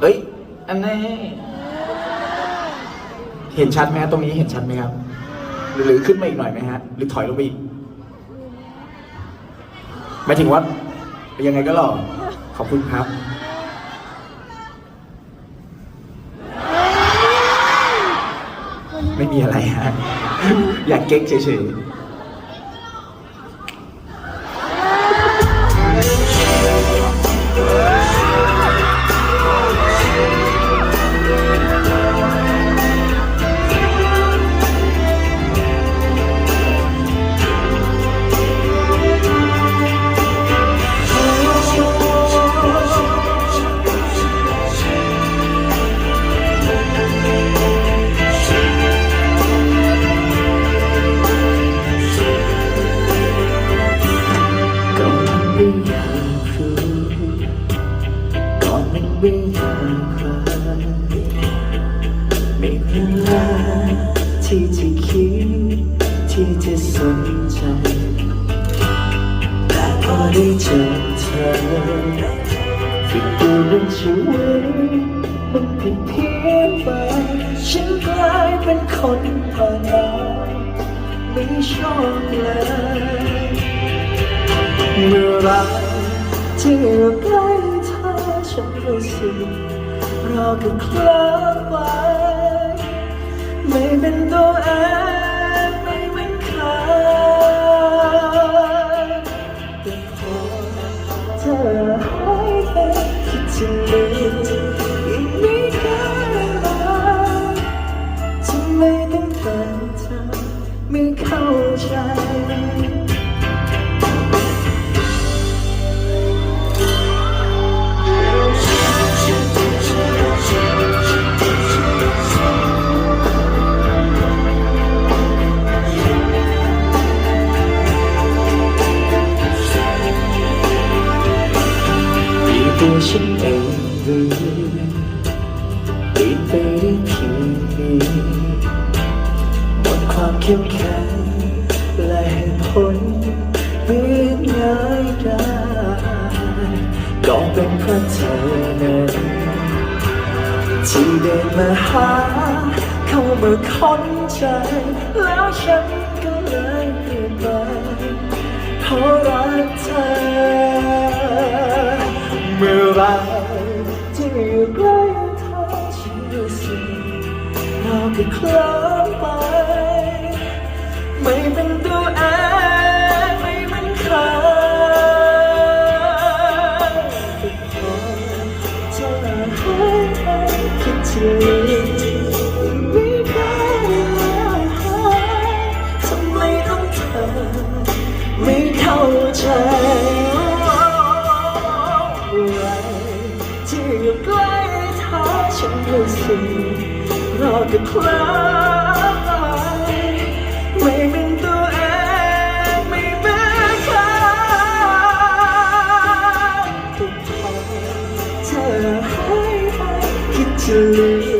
เอ้ย อันนี้เห็นชัดไหมฮะตรงนี้เห็นชัดไหมครับ หรือขึ้นมาอีกหน่อยไหมฮะ หรือถอยลงไปอีกหมายถึงว่ายังไงก็หล่อขอบคุณครับ ไม่มีอะไรฮะ อยากเก๊กเฉยๆ นใจแต่พอได้เจอเธอที่ดูเรื่องชีวิตมันผิดเพี้ยนไปฉันกลายเป็นคนผ่านมาไม่ชอบเลยเมื่อไรที่อยู่ใกล้เธอฉันรู้สึกเราก็เคลิ้มไปไม่เป็นตัวเอง ตัวฉันเองหรือเปลี่ยนไปได้เพียงนี้หมดความเข้มแข็งและเหตุผลเรียนง่ายได้ก็เป็นเพราะเธอนั้นที่เดินมาหาเข้ามาค้นใจแล้วฉันก็เลยเปลี่ยนไปเพราะรักเธอ เมื่อไรที่อยู่ใกล้เธอฉันรู้สึกเราก็เคล้า อยู่ใกล้เธอฉันรู้สึกราก็คล้ายไม่เป็นตัวเองไม่เหมือนใครแต่เธอหายไปคิดจะลืม